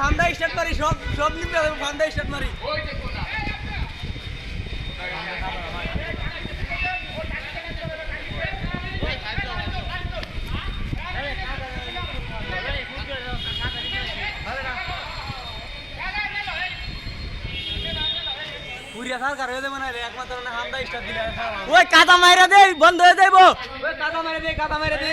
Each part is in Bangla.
ফান্ডাই স্টার্ট মারি সব সব নিতে হবে ফান্ডাই স্টার্ট মারি। পুরিয়া সরকার হয়ে যাবে না একমাত্র না দিলে ওই কাদা মাইরা দে বন্ধ হয়ে যাইব। ওই কাদা মাইরা দে কাদা মাইরা দে।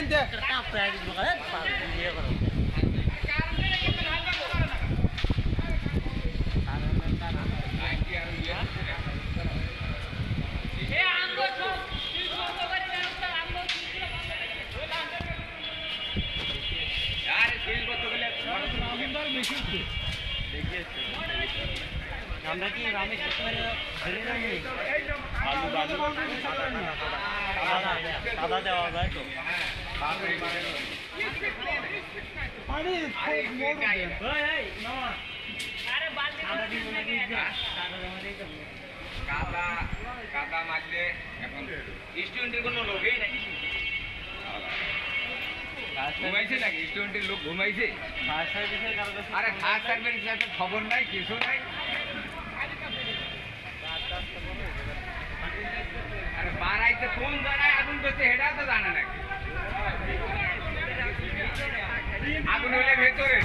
আমরা কি রামেশ সাদা দেওয়া যায় তো। কাদা কাদা মারলে এখন স্টুডেন্টের কোনো লোকই নাই। ঘুমাইছে নাকি? স্টুডেন্টের লোক ঘুমাইছে? আরে ফায়ার সার্ভিস খবর নাই কিছু নাই আরে বাড়াইতে কোন জায়গায় আগুন করছে সেটা তো জানে নাকি আগুন হলে ভেতরে।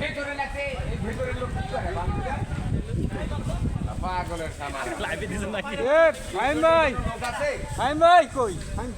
ভেতরে লাগছে এই লোক কি করে পাগলের সামান। লাইভে দিছেন নাকি? এ ফাইন ভাই। ফাইন ভাই কই? ফাইন